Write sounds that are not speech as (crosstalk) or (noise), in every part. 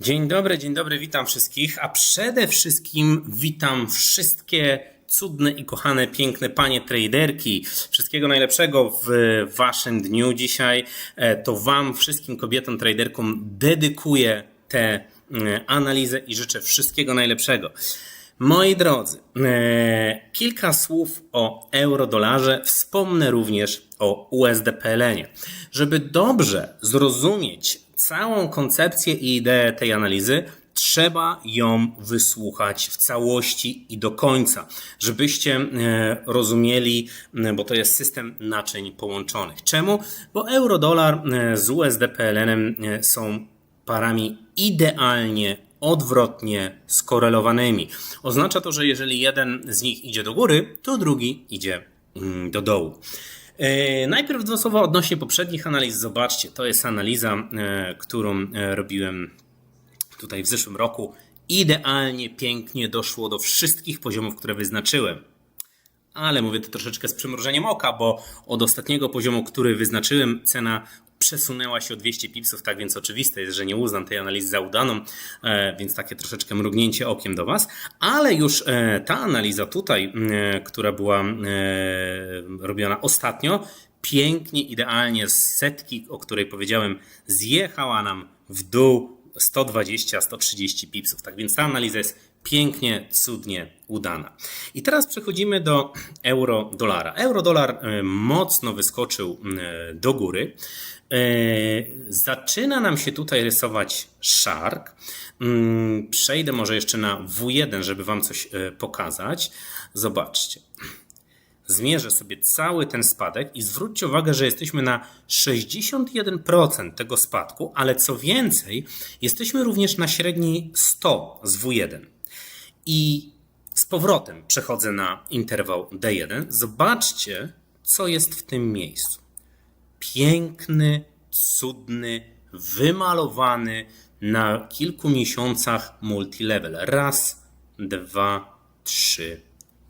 Dzień dobry, dzień dobry, witam wszystkich, a przede wszystkim witam wszystkie cudne i kochane, piękne panie traderki. Wszystkiego najlepszego w waszym dniu dzisiaj. E, To wam, wszystkim kobietom traderkom dedykuję tę e, analizę i życzę wszystkiego najlepszego. Moi drodzy, e, kilka słów o euro-dolarze, wspomnę również o USD-PLN-ie. Żeby dobrze zrozumieć całą koncepcję i ideę tej analizy, trzeba ją wysłuchać w całości i do końca, żebyście e, rozumieli, e, bo to jest system naczyń połączonych. Czemu? Bo euro-dolar e, z USD-PLN są parami idealnie odwrotnie skorelowanymi. Oznacza to, że jeżeli jeden z nich idzie do góry, to drugi idzie mm, do dołu. E, Najpierw dwa słowa odnośnie poprzednich analiz. Zobaczcie, to jest analiza, e, którą e, robiłem tutaj w zeszłym roku. Idealnie, pięknie doszło do wszystkich poziomów, które wyznaczyłem ale mówię to troszeczkę z przymrużeniem oka, bo od ostatniego poziomu, który wyznaczyłem, cena przesunęła się o 200 pipsów, tak więc oczywiste jest, że nie uznam tej analizy za udaną, e, więc takie troszeczkę mrugnięcie okiem do Was, ale już e, ta analiza tutaj, e, która była robiona ostatnio, pięknie, idealnie z setki, o której powiedziałem, zjechała nam w dół 120-130 pipsów. Tak więc ta analiza jest pięknie, cudnie udana. I teraz przechodzimy do euro-dolara. Euro-dolar e, mocno wyskoczył e, do góry. E, Zaczyna nam się tutaj rysować shark. Mm, Przejdę może jeszcze na W1, żeby Wam coś pokazać. Zobaczcie. Zmierzę sobie cały ten spadek i zwróćcie uwagę, że jesteśmy na 61% tego spadku, ale co więcej, jesteśmy również na średniej 100 z W1. I z powrotem przechodzę na interwał D1. Zobaczcie, co jest w tym miejscu. Piękny, cudny, wymalowany na kilku miesiącach multilevel. Raz, dwa, trzy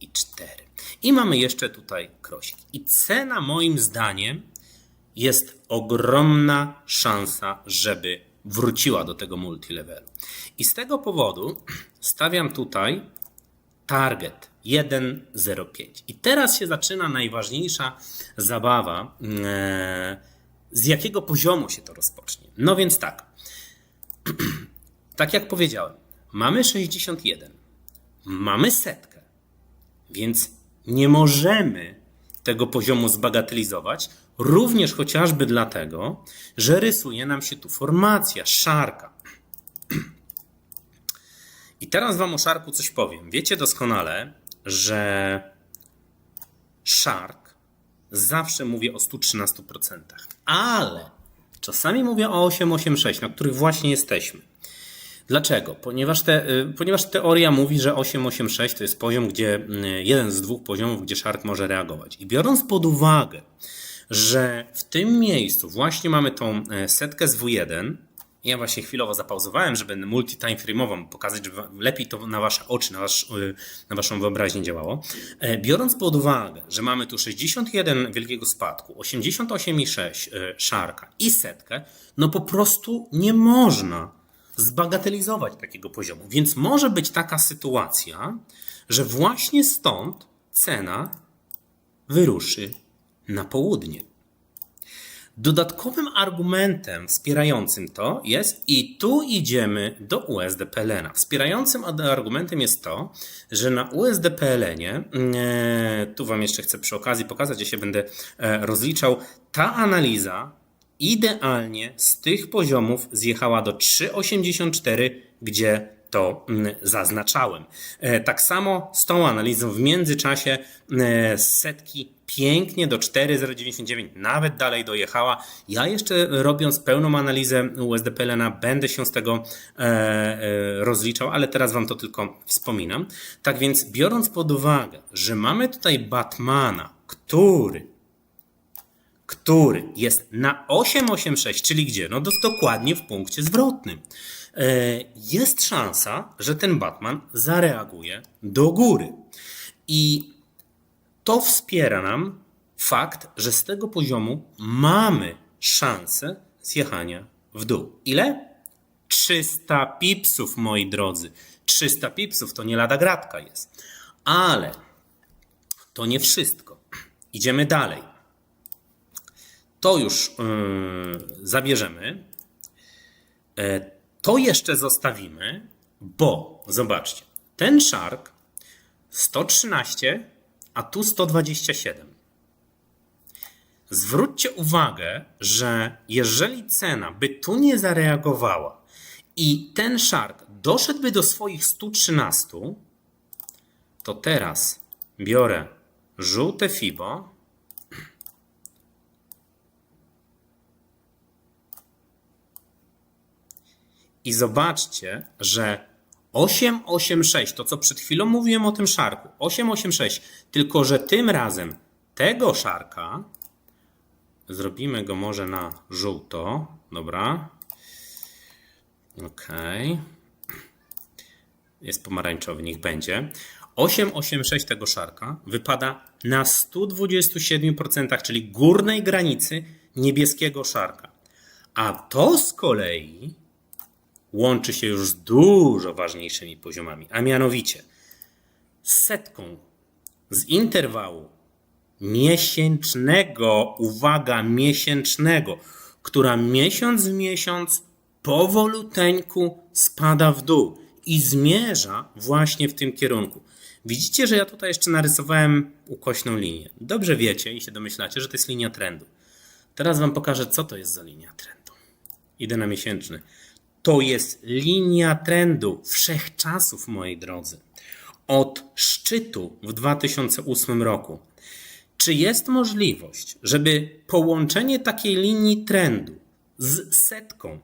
i cztery. I mamy jeszcze tutaj krosik. I cena moim zdaniem jest ogromna szansa, żeby wróciła do tego multilevelu. I z tego powodu stawiam tutaj target 1,05. I teraz się zaczyna najważniejsza zabawa, e, z jakiego poziomu się to rozpocznie. No więc tak, (clears throat) tak jak powiedziałem, mamy 61, mamy setkę, więc nie możemy tego poziomu zbagatelizować, również chociażby dlatego, że rysuje nam się tu formacja, szarka. I teraz Wam o szarku coś powiem. Wiecie doskonale, że szark zawsze mówię o 113%, ale czasami mówię o 886, na których właśnie jesteśmy. Dlaczego? Ponieważ, te, y, ponieważ teoria mówi, że 886 to jest poziom, gdzie y, jeden z dwóch poziomów, gdzie Shark może reagować. I biorąc pod uwagę, że w tym miejscu właśnie mamy tą e, setkę z W1, ja właśnie chwilowo zapauzowałem, żeby multi-time frame'ową pokazać, żeby lepiej to na wasze oczy, na, wasz, y, na waszą wyobraźnię działało. E, Biorąc pod uwagę, że mamy tu 61 wielkiego spadku, 88,6 e, szarka i setkę, no po prostu nie można zbagatelizować takiego poziomu. Więc może być taka sytuacja, że właśnie stąd cena wyruszy na południe. Dodatkowym argumentem wspierającym to jest, i tu idziemy do USD-PLN. Wspierającym argumentem jest to, że na USD-PLN, e, tu Wam jeszcze chcę przy okazji pokazać, ja się będę e, rozliczał, ta analiza idealnie z tych poziomów zjechała do 3,84, gdzie to mm, zaznaczałem. E, Tak samo z tą analizą w międzyczasie e, setki pięknie do 4,099, nawet dalej dojechała. Ja jeszcze robiąc pełną analizę USD-PLN będę się z tego e, e, rozliczał, ale teraz Wam to tylko wspominam. Tak więc biorąc pod uwagę, że mamy tutaj Batmana, który który jest na 886, czyli gdzie? No dokładnie w punkcie zwrotnym. E, Jest szansa, że ten Batman zareaguje do góry. I to wspiera nam fakt, że z tego poziomu mamy szansę zjechania w dół. Ile? 300 pipsów, moi drodzy. 300 pipsów to nie lada gratka jest. Ale to nie wszystko. Idziemy dalej. To już yy, zabierzemy. E, to jeszcze zostawimy, bo zobaczcie, ten szark 113, a tu 127. Zwróćcie uwagę, że jeżeli cena by tu nie zareagowała i ten szark doszedłby do swoich 113, to teraz biorę żółte FIBO. I zobaczcie, że 886, to co przed chwilą mówiłem o tym szarku, 886, tylko że tym razem tego szarka zrobimy go może na żółto, dobra. Okej. Jest pomarańczowy, niech będzie. 886 tego szarka wypada na 127%, czyli górnej granicy niebieskiego szarka. A to z kolei łączy się już z dużo ważniejszymi poziomami, a mianowicie z setką z interwału miesięcznego, uwaga, miesięcznego, która miesiąc w miesiąc powoluteńku spada w dół i zmierza właśnie w tym kierunku. Widzicie, że ja tutaj jeszcze narysowałem ukośną linię. Dobrze wiecie i się domyślacie, że to jest linia trendu. Teraz Wam pokażę, co to jest za linia trendu. Idę na miesięczny. To jest linia trendu wszechczasów, moi drodzy. Od szczytu w 2008 roku. Czy jest możliwość, żeby połączenie takiej linii trendu z setką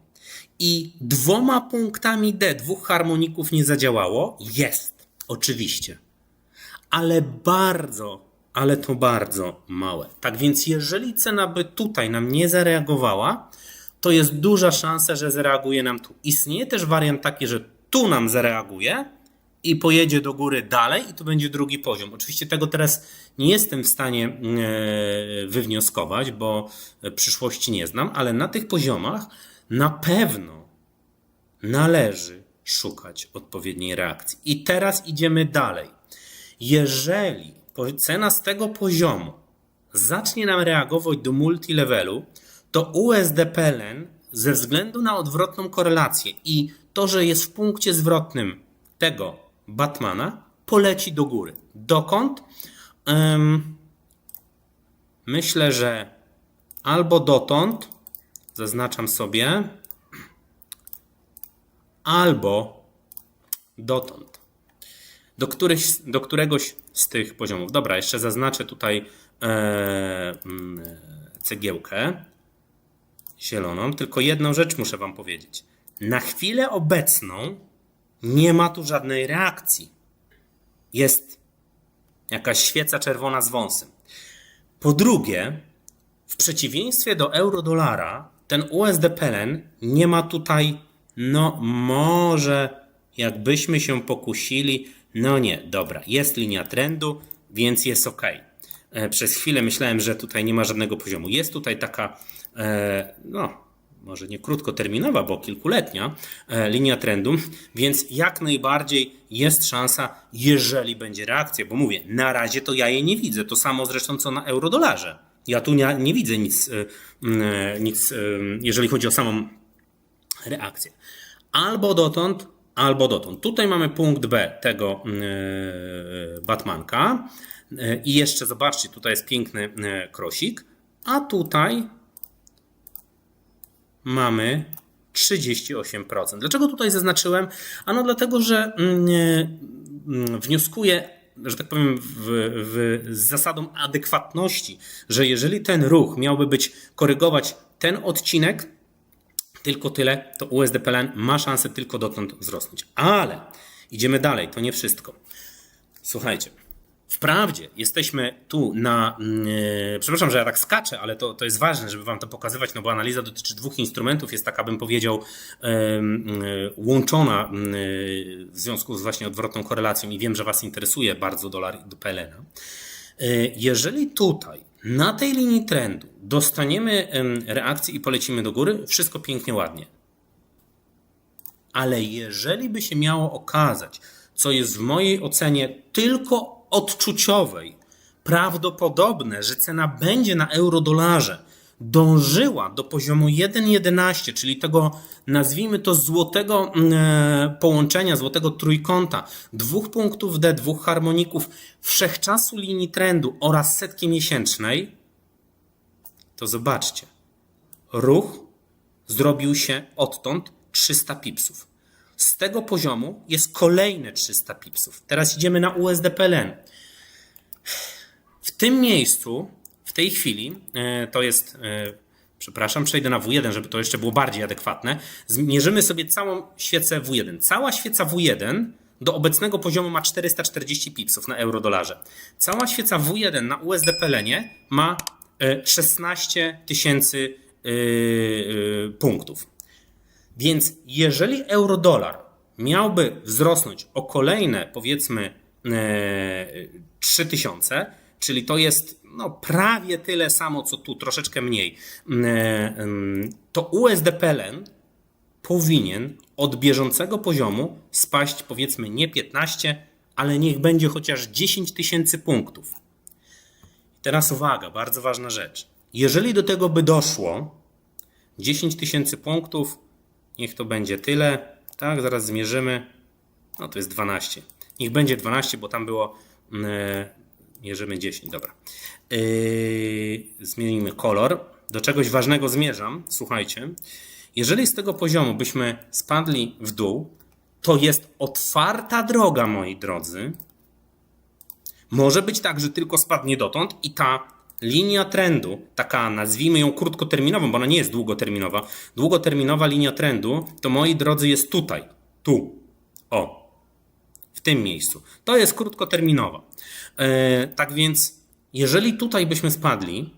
i dwoma punktami D, dwóch harmoników nie zadziałało? Jest, oczywiście. Ale bardzo, ale to bardzo małe. Tak więc, jeżeli cena by tutaj nam nie zareagowała, to jest duża szansa, że zareaguje nam tu. Istnieje też wariant taki, że tu nam zareaguje i pojedzie do góry dalej, i to będzie drugi poziom. Oczywiście tego teraz nie jestem w stanie e, wywnioskować, bo przyszłości nie znam, ale na tych poziomach na pewno należy szukać odpowiedniej reakcji. I teraz idziemy dalej. Jeżeli cena z tego poziomu zacznie nam reagować do multilevelu, to USDPLN ze względu na odwrotną korelację i to, że jest w punkcie zwrotnym tego Batmana, poleci do góry. Dokąd? Myślę, że albo dotąd, zaznaczam sobie, albo dotąd. Do, do któregoś z tych poziomów. Dobra, jeszcze zaznaczę tutaj e, cegiełkę zieloną. Tylko jedną rzecz muszę Wam powiedzieć. Na chwilę obecną nie ma tu żadnej reakcji. Jest jakaś świeca czerwona z wąsem. Po drugie, w przeciwieństwie do euro-dolara, ten USD-PLN nie ma tutaj, no może jakbyśmy się pokusili, no nie, dobra, jest linia trendu, więc jest ok. E, Przez chwilę myślałem, że tutaj nie ma żadnego poziomu. Jest tutaj taka, e, no może nie krótkoterminowa, bo kilkuletnia e, linia trendu, więc jak najbardziej jest szansa, jeżeli będzie reakcja, bo mówię, na razie to ja jej nie widzę. To samo zresztą co na eurodolarze. Ja tu nie, nie widzę nic, e, nic, e, jeżeli chodzi o samą reakcję. Albo dotąd, albo dotąd. Tutaj mamy punkt B tego e, Batmanka. E, I jeszcze zobaczcie, tutaj jest piękny e, krosik, a tutaj mamy 38%. Dlaczego tutaj zaznaczyłem? Ano dlatego, że mm, mm, wnioskuję, że tak powiem, w, w, z zasadą adekwatności, że jeżeli ten ruch miałby być korygować ten odcinek, tylko tyle, to USDPLN ma szansę tylko dotąd wzrosnąć. Ale idziemy dalej, to nie wszystko. Słuchajcie. Wprawdzie jesteśmy tu na. Yy, przepraszam, że ja tak skaczę, ale to, to jest ważne, żeby Wam to pokazywać, no bo analiza dotyczy dwóch instrumentów, jest taka, bym powiedział, yy, łączona yy, w związku z właśnie odwrotną korelacją i wiem, że Was interesuje bardzo dolar do PLN. Yy, jeżeli tutaj na tej linii trendu dostaniemy yy, reakcję i polecimy do góry, wszystko pięknie, ładnie. Ale jeżeli by się miało okazać, co jest w mojej ocenie tylko odczuciowej, prawdopodobne, że cena będzie na euro-dolarze dążyła do poziomu 1,11, czyli tego, nazwijmy to, złotego mm, e, połączenia, złotego trójkąta, dwóch punktów D, dwóch harmoników, wszechczasu linii trendu oraz setki miesięcznej, to zobaczcie, ruch zrobił się odtąd 300 pipsów. Z tego poziomu jest kolejne 300 pipsów. Teraz idziemy na USDPLN. W tym miejscu, w tej chwili, e, to jest, e, przepraszam, przejdę na W1, żeby to jeszcze było bardziej adekwatne. Zmierzymy sobie całą świecę W1. Cała świeca W1 do obecnego poziomu ma 440 pipsów na euro-dolarze. Cała świeca W1 na USDPLN ma e, 16 tysięcy e, e, punktów. Więc jeżeli euro-dolar miałby wzrosnąć o kolejne, powiedzmy, e, 3000, czyli to jest no, prawie tyle samo, co tu, troszeczkę mniej, e, to USDPLN powinien od bieżącego poziomu spaść, powiedzmy, nie 15, ale niech będzie chociaż 10 tysięcy punktów. Teraz uwaga, bardzo ważna rzecz. Jeżeli do tego by doszło, 10 tysięcy punktów, niech to będzie tyle. Tak, zaraz zmierzymy. No to jest 12. Niech będzie 12, bo tam było. Yy, mierzymy 10, dobra. Yy, zmienimy kolor. Do czegoś ważnego zmierzam. Słuchajcie. Jeżeli z tego poziomu byśmy spadli w dół, to jest otwarta droga, moi drodzy. Może być tak, że tylko spadnie dotąd i ta linia trendu, taka nazwijmy ją krótkoterminową, bo ona nie jest długoterminowa. Długoterminowa linia trendu to moi drodzy jest tutaj, tu, o, w tym miejscu. To jest krótkoterminowa. E, tak więc, jeżeli tutaj byśmy spadli,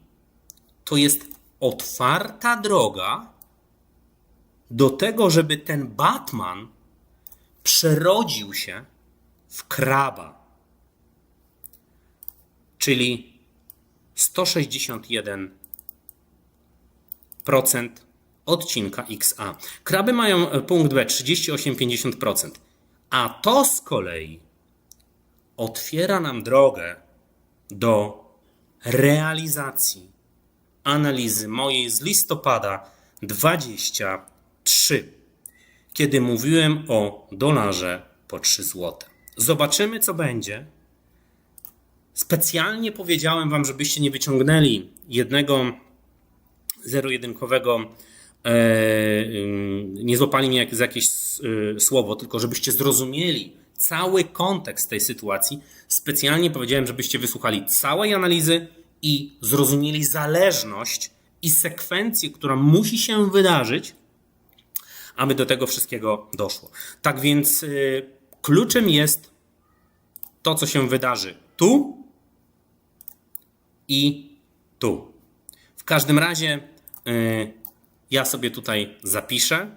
to jest otwarta droga do tego, żeby ten Batman przerodził się w kraba. Czyli 161% odcinka XA. Kraby mają e, punkt B 38,50%. A to z kolei otwiera nam drogę do realizacji analizy mojej z listopada 23, kiedy mówiłem o dolarze po 3 zł. Zobaczymy, co będzie. Specjalnie powiedziałem Wam, żebyście nie wyciągnęli jednego zero-jedynkowego, e, nie złapali mnie jak, za jakieś y, słowo, tylko żebyście zrozumieli cały kontekst tej sytuacji. Specjalnie powiedziałem, żebyście wysłuchali całej analizy i zrozumieli zależność i sekwencję, która musi się wydarzyć, aby do tego wszystkiego doszło. Tak więc y, kluczem jest to, co się wydarzy tu i tu. W każdym razie y, ja sobie tutaj zapiszę